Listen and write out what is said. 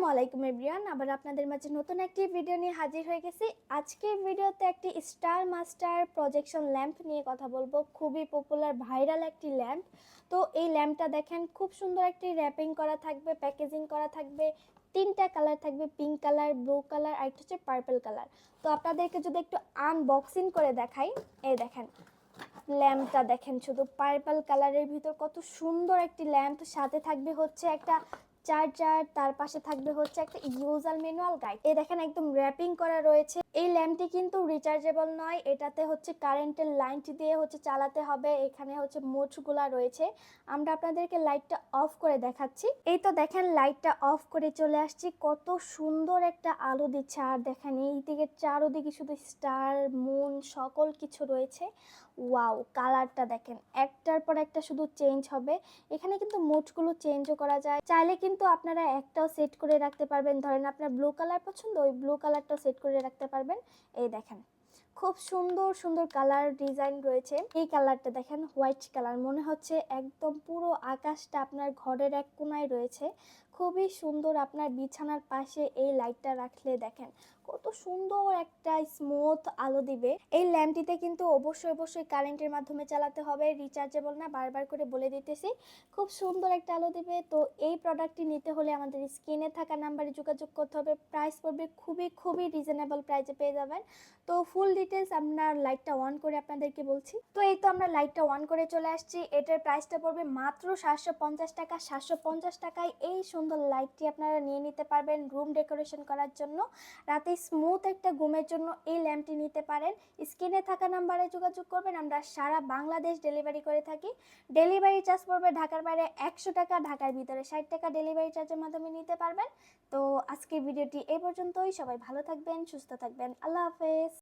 আসসালামু আলাইকুম এভরিওয়ান। আবার আপনাদের মাঝে নতুন একটি ভিডিও নিয়ে হাজির হয়ে গেছি। আজকের ভিডিওতে একটি স্টার মাস্টার প্রজেকশন ল্যাম্প নিয়ে কথা বলব। খুবই পপুলার ভাইরাল একটি ল্যাম্প তো এই ল্যাম্পটা দেখেন, খুব সুন্দর একটি র্যাপিং করা থাকবে প্যাকেজিং করা থাকবে। তিনটা কালার থাকবে পিঙ্ক কালার ব্লু কালার আর একটা হচ্ছে পার্পল কালার তো আপনাদেরকে যদি একটু আনবক্সিং করে দেখাই, এই দেখেন ল্যাম্পটা দেখেন শুধু পার্পল কালারের ভিতর কত সুন্দর একটি ল্যাম্প সাথে থাকবে। হচ্ছে একটা চার্জার তার পাশে থাকবে হচ্ছে একটা ইউজার ম্যানুয়াল গাইড এ দেখেন একদম র্যাপিং করা রয়েছে। এই ল্যাম্পটি কিন্তু রিচার্জেবল নয়। এটাতে হচ্ছে কারেন্টের লাইনটি দিয়ে হচ্ছে চালাতে হবে। এখানে হচ্ছে মোটগুলা রয়েছে। আমরা আপনাদেরকে লাইটটা অফ করে দেখাচ্ছি। এই তো দেখেন লাইটটা অফ করে চলে আসছি। কত সুন্দর একটা আলো দিচ্ছে। আর দেখেন, এই দিকে চারোদিকে শুধু স্টার মুন সকল কিছু রয়েছে। ওয়াও কালারটা দেখেন, একটার পর একটা শুধু চেঞ্জ হবে। এখানে কিন্তু মোটগুলো চেঞ্জও করা যায়। চাইলে কিন্তু আপনারা একটাও সেট করে রাখতে পারবেন। ধরেন, আপনার ব্লু কালার পছন্দ, ওই ব্লু কালারটাও সেট করে রাখতে পারবেন। এই দেখেন খুব সুন্দর সুন্দর কালার ডিজাইন রয়েছে। এই কালারটা দেখেন হোয়াইট কালার মনে হচ্ছে একদম পুরো আকাশটা আপনার ঘরের এক কোনায় রয়েছে। খুবই সুন্দর আপনার বিছানার পাশে এই লাইটটা রাখলে দেখেন, কত সুন্দর একটা স্মুথ আলো দিবে। এই ল্যাম্পটিতে কিন্তু অবশ্যই অবশ্যই কারেন্টের মাধ্যমে চালাতে হবে রিচার্জেবল না, বারবার করে বলে দিতেছি, খুব সুন্দর একটা আলো দিবে। তো এই প্রোডাক্টটি নিতে হলে আমাদের স্ক্রিনে থাকা নাম্বারে যোগাযোগ করতে হবে প্রাইস পড়বে খুবই খুবই রিজনেবল প্রাইসে পেয়ে যাবেন। তো ফুল ডিটেলস আপনার লাইটটা অন করে আপনাদেরকে বলছি। তো এই তো আমরা লাইটটা অন করে চলে আসছি। এটার প্রাইসটা পড়বে মাত্র সাতশো পঞ্চাশ টাকা। সাতশো পঞ্চাশ টাকায় এই সুন্দর লাইটটি আপনারা নিয়ে নিতে পারবেন রুম ডেকোরেশন করার জন্য। রাতে স্মুথ একটা ঘুমের জন্য এই ল্যাম্পটি নিতে পারেন। স্ক্রিনে থাকা নাম্বারে যোগাযোগ করবেন। আমরা সারা বাংলাদেশ ডেলিভারি করে থাকি। ডেলিভারি চার্জ পড়বে ঢাকার বাইরে একশো টাকা, ঢাকার ভিতরে ষাট টাকা ডেলিভারি চার্জের মাধ্যমে নিতে পারবেন। তো আজকের ভিডিওটি এই পর্যন্তই। সবাই ভালো থাকবেন, সুস্থ থাকবেন। আল্লাহ হাফেজ।